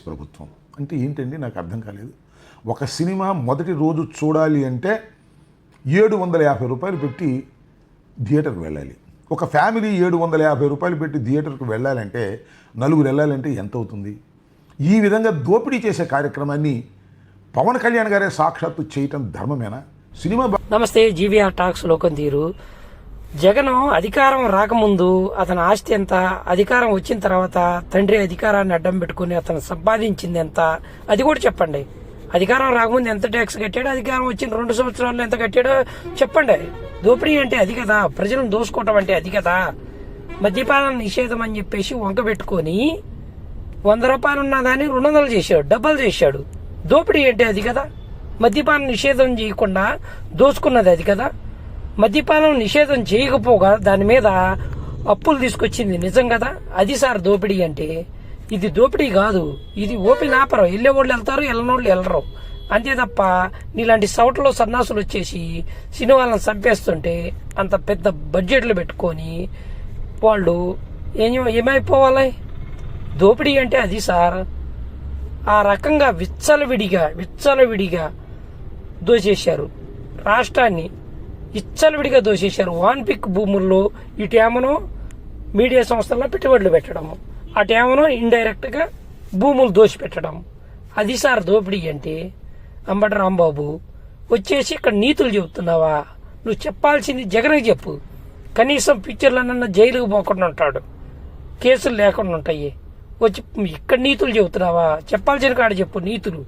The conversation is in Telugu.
ప్రభుత్వం. అంటే ఏంటండి? నాకు అర్థం కాలేదు. ఒక సినిమా మొదటి రోజు చూడాలి అంటే ఏడు వందల యాభై రూపాయలు పెట్టి థియేటర్కి వెళ్ళాలి. ఒక ఫ్యామిలీ ఏడు వందల యాభై రూపాయలు పెట్టి థియేటర్కి వెళ్ళాలంటే నలుగురు వెళ్ళాలంటే ఎంత అవుతుంది ఈ విధంగా దోపిడీ చేసే కార్యక్రమాన్ని పవన్ కళ్యాణ్ గారే సాక్షాత్తు చేయటం ధర్మమేనా? సినిమా నమస్తే జీవీఆర్ టాక్స్ లోకం తీరు. జగన్ అధికారం రాకముందు అతని ఆస్తి ఎంత అధికారం వచ్చిన తర్వాత తండ్రి అధికారాన్ని అడ్డం పెట్టుకుని అతను సంపాదించింది ఎంత అది కూడా చెప్పండి. అధికారం రాకముందు ఎంత ట్యాక్స్ కట్టాడో? అధికారం వచ్చిన రెండు సంవత్సరాల్లో ఎంత కట్టాడో చెప్పండి. దోపిడీ అంటే అది కదా. ప్రజలను దోసుకోవటం అంటే అది కదా. మద్యపాన నిషేధం అని చెప్పేసి వంక పెట్టుకొని వంద రూపాయలు ఉన్నదాన్ని రెండు వందలు చేశాడు డబ్బలు చేశాడు. దోపిడీ అంటే అది కదా. మద్యపానం నిషేధం చేయకుండా దోచుకున్నది అది కదా. మద్యపానం నిషేధం చేయకపోగా దాని మీద అప్పులు తీసుకొచ్చింది నిజం కదా? అది సార్ దోపిడీ అంటే. ఇది దోపిడీ కాదు. ఇది ఓపెన్ ఆపరం. వెళ్ళేవాళ్ళు వెళ్తారు వెళ్ళనోళ్ళు వెళ్ళరు. అంతే తప్ప నీలాంటి సౌట్లో సన్నాసులు వచ్చేసి సినిమాలను చంపేస్తుంటే అంత పెద్ద బడ్జెట్లు పెట్టుకొని వాళ్ళు ఏం ఏమైపోవాలి? దోపిడీ అంటే అది సార్. ఆ రకంగా విచ్చలవిడిగా విచ్చలవిడిగా దోచేశారు. రాష్ట్రాన్ని ఇచ్చలవిడిగా దోషేశారు. వాన్ పిక్ భూముల్లో ఇటేమనో మీడియా సంస్థల్లో పెట్టుబడులు పెట్టడము. అటేమనో ఇండైరెక్ట్గా భూములు దోషి పెట్టడం అది సార్ దోపిడీ అంటే అంబటి రాంబాబు వచ్చేసి ఇక్కడ నీతులు చెబుతున్నావా? నువ్వు చెప్పాల్సింది జగన్కి చెప్పు. కనీసం పిక్చర్లనన్నా జైలుకు పోకుండా ఉంటాడు. కేసులు లేకుండా ఉంటాయి. వచ్చి ఇక్కడ నీతులు చెబుతున్నావా? చెప్పాల్సిన కాడ చెప్పు నీతులు.